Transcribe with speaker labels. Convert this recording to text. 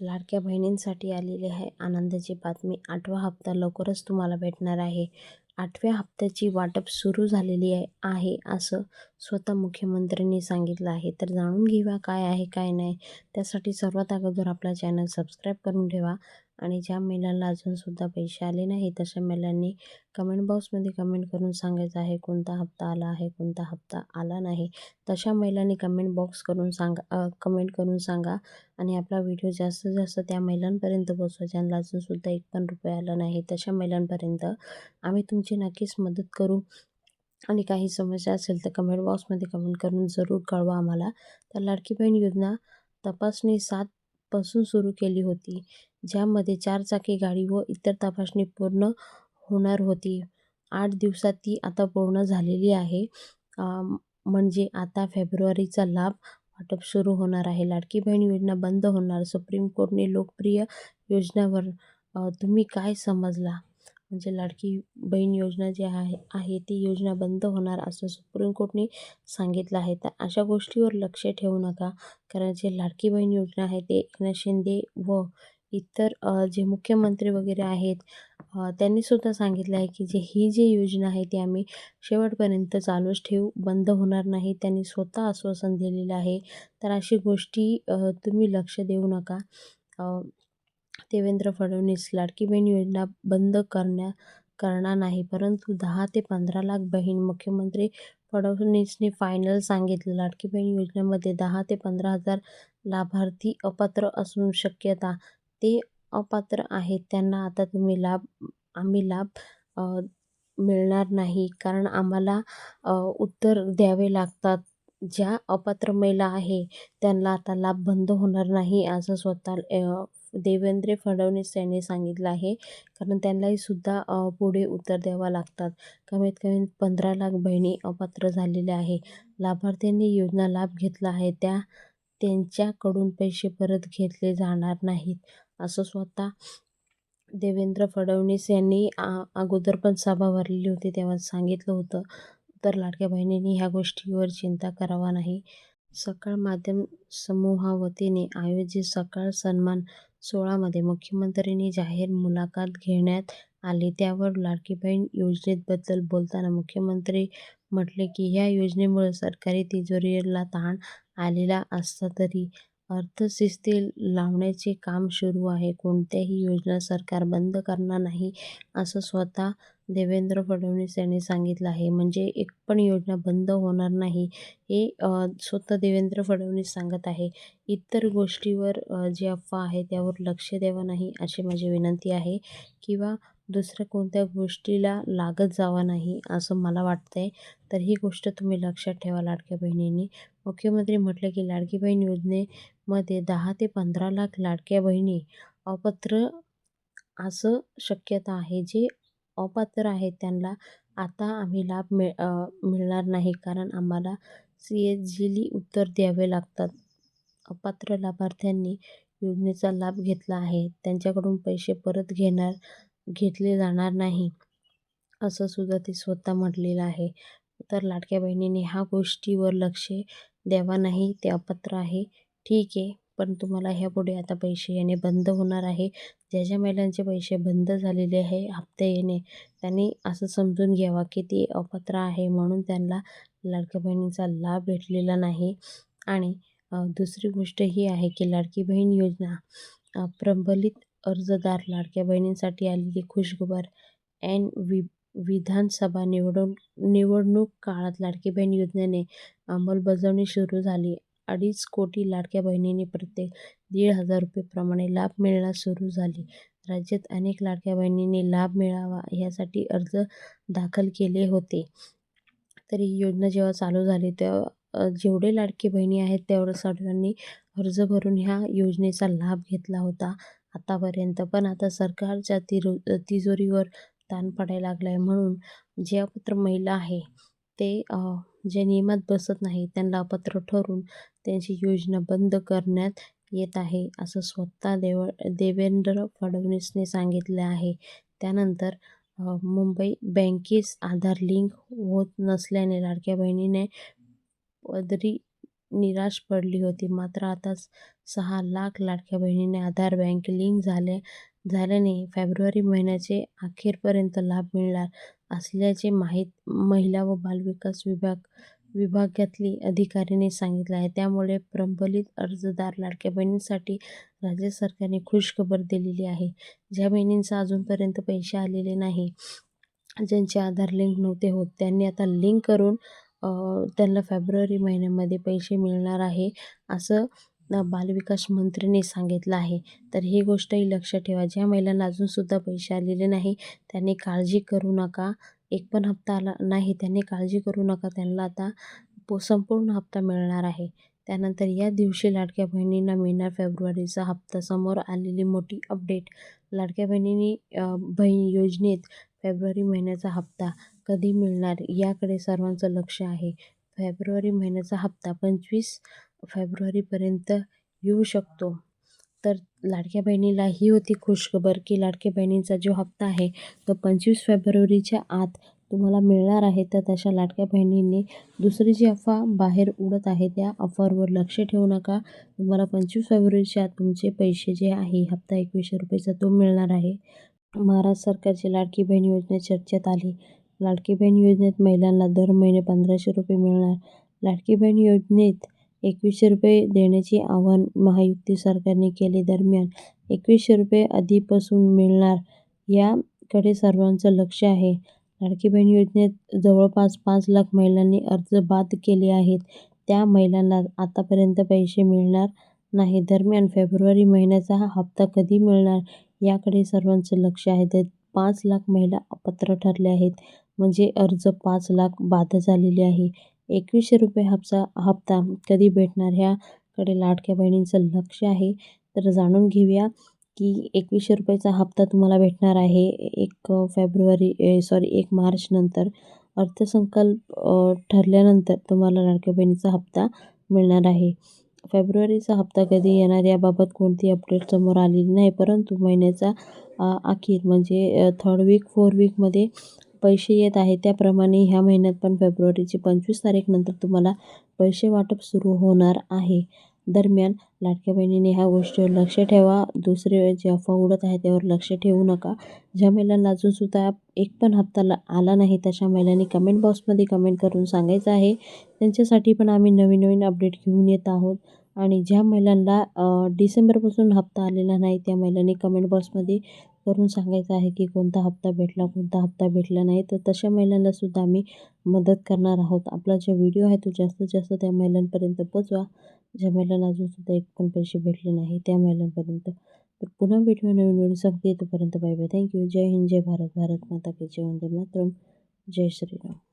Speaker 1: लाडक्या बहिणींसाठी आलेली आहे आनंदाची बातमी. आठवा हप्ता लवकरच तुम्हाला भेटणार आहे. आठव्या हप्त्याची वाटप सुरू झालेली आहे असं स्वतः मुख्यमंत्र्यांनी सांगितलं आहे. तर जाणून घेऊया काय आहे काय नाही. त्यासाठी सर्वात अगोदर आपला चॅनल सबस्क्राईब करून ठेवा. आणि ज्या महिलांना अजूनसुद्धा पैसे आले नाही तशा महिलांनी कमेंट बॉक्समध्ये कमेंट करून सांगायचं आहे कोणता हप्ता आला आहे कोणता हप्ता आला नाही? तशा महिलांनी कमेंट बॉक्स करून सांगा कमेंट करून सांगा. आणि आपला व्हिडिओ जास्तीत जास्त त्या महिलांपर्यंत पोचवा ज्यांना अजूनसुद्धा एक पण रुपये आला नाही तशा महिलांपर्यंत आम्ही तुमची नक्कीच मदत करू. आणि काही समस्या असेल तर कमेंट बॉक्समध्ये कमेंट करून जरूर कळवा आम्हाला. तर लाडकी बहीण योजना तपासणी सात पासून सुरू केली होती ज्यामध्ये चारचाकी गाडी व इतर तपासणी पूर्ण होणार होती. आठ दिवसात ती आता पूर्ण झालेली आहे. म्हणजे आता फेब्रुवारीचा लाभ वाटप सुरू होणार आहे. लाडकी बहीण योजना बंद होणार. सुप्रीम कोर्टने लोकप्रिय योजनावर तुम्ही काय समजला? म्हणजे लाडकी बहीण योजना जी आहे आहे ती योजना बंद होणार असं सुप्रीम कोर्टने सांगितलं आहे. तर अशा गोष्टीवर लक्ष ठेवू नका. कारण जे लाडकी बहीण योजना आहे ते एकनाथ शिंदे व इतर जे मुख्यमंत्री वगैरे आहेत त्यांनीसुद्धा सांगितलं आहे की जे ही जी योजना आहे ती आम्ही शेवटपर्यंत चालूच ठेवू बंद होणार नाही. त्यांनी स्वतः आश्वासन दिलेलं आहे. तर अशी गोष्टी तुम्ही लक्ष देऊ नका. देवेंद्र फडणवीस लाडकी बहीण योजना बंद करण्या करणार नाही. परंतु दहा ते पंधरा लाख बहीण मुख्यमंत्री फडणवीसने फायनल सांगितलं. लाडकी बहीण योजनेमध्ये दहा ते पंधरा हजार लाभार्थी अपात्र असून शक्यता ते अपात्र आहेत. त्यांना आता तुम्ही लाभ आम्ही लाभ मिळणार नाही. कारण आम्हाला उत्तर द्यावे लागतात. ज्या अपात्र महिला आहे त्यांना आता लाभ बंद होणार नाही असं स्वतः देवेंद्र फडणवीस यांनी सांगितलं आहे. कारण त्यांनाही सुद्धा पुढे उत्तर द्यावं लागतात. कमीत कमी पंधरा लाख बहिणी अपात्र झालेल्या आहे लाभार्थ्यांनी योजना लाभ घेतला आहे. त्या त्यांच्याकडून पैसे परत घेतले जाणार नाहीत असं स्वतः देवेंद्र फडणवीस यांनी अगोदर पण सभा भरलेली होती तेव्हा सांगितलं होतं. तर लाडक्या बहिणींनी ह्या गोष्टीवर चिंता करावा नाही. सकाळ माध्यम समूहावतीने आयोजित सकाळ सन्मान सोळामध्ये मुख्यमंत्र्यांनी जाहीर मुलाखत घेण्यात आली. त्यावर लाडकी बहीण योजनेबद्दल बोलताना मुख्यमंत्री म्हटले की ह्या योजनेमुळे सरकारी तिजोरीला ताण आलेला असला तरी अर्थशिस्ती लावण्याचे काम सुरू आहे. कोणत्याही योजना सरकार बंद करणार नाही असं स्वतः देवेंद्र फडणवीस यांनी सांगितलं आहे. म्हणजे एक पण योजना बंद होणार नाही हे स्वतः देवेंद्र फडणवीस सांगत आहे. इतर गोष्टीवर जे अफवा आहे त्यावर लक्ष द्यावं नाही अशी माझी विनंती आहे. किंवा दुसऱ्या कोणत्या गोष्टीला लागत जावा नाही असं मला वाटतं आहे तर ही गोष्ट तुम्ही लक्षात ठेवा लाडक्या बहिणींनी. मुख्यमंत्री म्हटलं की लाडकी बहीण योजनेमध्ये दहा ते पंधरा लाख लाडक्या बहिणी अपात्र असं शक्यता आहे. जे अपात्र आहेत त्यांना आता आम्ही लाभ मिळ मिळणार नाही कारण आम्हाला सी एच जीली उत्तर द्यावे लागतात. अपात्र लाभार्थ्यांनी योजनेचा लाभ घेतला आहे. त्यांच्याकडून पैसे परत घेणार घेतले जाणार नाही असं सुद्धा ते स्वतः म्हटलेलं आहे. तर लाडक्या बहिणीने ह्या गोष्टीवर लक्ष द्यावा नाही ते अपात्र आहे. ठीक आहे पण तुम्हाला ह्यापुढे आता पैसे येणे बंद होणार आहे. ज्या ज्या महिलांचे पैसे बंद झालेले आहे हप्ते येणे त्यांनी असं समजून घ्यावा की ती अपात्र आहे म्हणून त्यांना लाडक्या बहिणीचा लाभ भेटलेला नाही. आणि दुसरी गोष्ट ही आहे की लाडकी बहीण योजना प्रबलित अर्जदार लाडक्या बहिणींसाठी आलेली खुशखबर एन वि विधानसभा निवडून निवडणूक काळात लाडकी बहीण योजनेने अंमलबजावणी सुरू झाली. अडीच कोटी लाडक्या बहिणींनी प्रत्येक दीड हजार रुपयेप्रमाणे लाभ मिळण्यास सुरू झाली. राज्यात अनेक लाडक्या बहिणींनी लाभ मिळावा यासाठी अर्ज दाखल केले होते. तरी ही योजना जेव्हा चालू झाली तेव्हा जेवढे लाडकी बहिणी आहेत तेवढं सर्वांनी अर्ज भरून ह्या योजनेचा लाभ घेतला होता आतापर्यंत. पण आता सरकारच्या तिरो तिजोरीवर ताण पडायला लागला आहे म्हणून जे अपत्र महिला आहे ते जे नियमात बसत नाही त्यांना अपत्र ठरून त्यांची योजना बंद करण्यात येत आहे असं स्वतः देव देवेंद्र फडणवीसने सांगितले आहे त्यानंतर मुंबई बँकेस आधार लिंक होत नसल्याने लाडक्या बहिणीने पदरी निराश पडली होती. मात्र आता सहा लाख लाडक्या बहिणीने आधार बँक लिंक झाल्याने फेब्रुवारी महिन्याचे अखेरपर्यंत लाभ मिळणार असल्याचे माहीत महिला व बालविकास विभाग विभागातली अधिकाऱ्यांनी सांगितले आहे. त्यामुळे प्रबलित अर्जदार लाडक्या बहिणींसाठी राज्य सरकारने खुशखबर दिलेली आहे. ज्या बहिणींना अजूनपर्यंत पैसे आलेले नाही, ज्यांचे आधार लिंक नव्हते होत, त्यांनी आता लिंक करून त्यांना फेब्रुवारी महिन्यामध्ये पैसे मिळणार आहे, असं बालविकास मंत्रीने सांगितलं आहे. तर ही गोष्टही लक्षात ठेवा. ज्या महिलांना अजूनसुद्धा पैसे आलेले नाही, त्यांनी काळजी करू नका. एक पण हप्ता आला नाही, त्यांनी काळजी करू नका. त्यांना आता संपूर्ण हप्ता मिळणार आहे. त्यानंतर या दिवशी लाडक्या बहिणींना मिळणार फेब्रुवारीचा हप्ता. समोर आलेली मोठी अपडेट. लाडक्या बहीण योजनेत फेब्रुवारी महिन्याचा हप्ता कधी मिळणार याकडे सर्वांचं लक्ष आहे. फेब्रुवारी महिन्याचा हप्ता पंचवीस फेब्रुवारीपर्यंत येऊ शकतो. तर लाडक्या बहिणीला ही होती खुशखबर की लाडक्या बहिणींचा जो हप्ता आहे तो पंचवीस फेब्रुवारीच्या आत तुम्हाला मिळणार आहे. तर तशा लाडक्या बहिणींनी दुसरी जी अफवा बाहेर उडत आहे त्या अफवावर लक्ष ठेवू नका. तुम्हाला पंचवीस फेब्रुवारीच्या आत तुमचे पैसे जे आहे हप्ता एकवीसशे रुपयेचा तो मिळणार आहे. महाराष्ट्र सरकारची लाडकी बहीण योजना चर्चेत आली. लाडकी बहीण योजनेत महिलांना दर महिने पंधराशे रुपये मिळणार. लाडकी बहीण योजनेत एकवीसशे रुपये देण्याचे आवाहन महायुती सरकारने केले. दरम्यान, एकवीसशे रुपये आधीपासून मिळणार याकडे सर्वांचं लक्ष आहे. लाडकी बहीण योजनेत जवळपास पाच लाख महिलांनी अर्ज बाद केले आहेत. त्या महिलांना आतापर्यंत पैसे मिळणार नाहीत. दरम्यान, फेब्रुवारी महिन्याचा हप्ता कधी मिळणार याकडे सर्वांचं लक्ष आहे. तर पाच लाख महिला अपात्र ठरल्या आहेत. म्हणजे अर्ज पाच लाख बाद झालेले आहे एकवीसशे रुपये हप्ता कधी भेटणार ह्याकडे लाडक्या बहिणींचं लक्ष आहे. तर जाणून घेऊया की एकवीसशे रुपयेचा हप्ता तुम्हाला भेटणार आहे एक फेब्रुवारी सॉरी एक मार्चनंतर. अर्थसंकल्प ठरल्यानंतर तुम्हाला लाडक्या बहिणीचा हप्ता मिळणार आहे. फेब्रुवारीचा हप्ता कधी येणार याबाबत कोणती अपडेट समोर आलेली नाही. परंतु महिन्याचा अखेर म्हणजे थर्ड वीक, फोर वीकमध्ये पैसे येत आहे त्याप्रमाणे ह्या महिन्यात पण फेब्रुवारीची पंचवीस तारीखनंतर तुम्हाला पैसे वाटप सुरू होणार आहे. दरम्यान, लाडक्या बहिणीने ह्या गोष्टीवर लक्ष ठेवा. दुसरे जे अफवा उडत आहे त्यावर लक्ष ठेवू नका. ज्या महिलांना अजूनसुद्धा एक पण हप्ता आला नाही तशा महिलांनी कमेंट बॉक्समध्ये कमेंट करून सांगायचं आहे. त्यांच्यासाठी पण आम्ही नवीन नवीन अपडेट घेऊन येत आहोत. आणि ज्या महिलांना डिसेंबरपासून हप्ता आलेला नाही त्या महिलांनी कमेंट बॉक्समध्ये करून सांगायचं आहे की कोणता हप्ता भेटला, कोणता हप्ता भेटला नाही. तर तशा महिलांनासुद्धा आम्ही मदत करणार आहोत. आपला जो व्हिडिओ आहे तो जास्तीत जास्त त्या महिलांपर्यंत पोचवा. ज्या महिलांना अजूनसुद्धा एक पण पैसे भेटले नाही त्या महिलांपर्यंत. तर पुन्हा भेटूया नवीन व्हिडिओ सांगते. तोपर्यंत बाय बाय. Thank you. जय हिंद, जय भारत. भारत माता की जय. वंदे मातरम जय श्रीराम.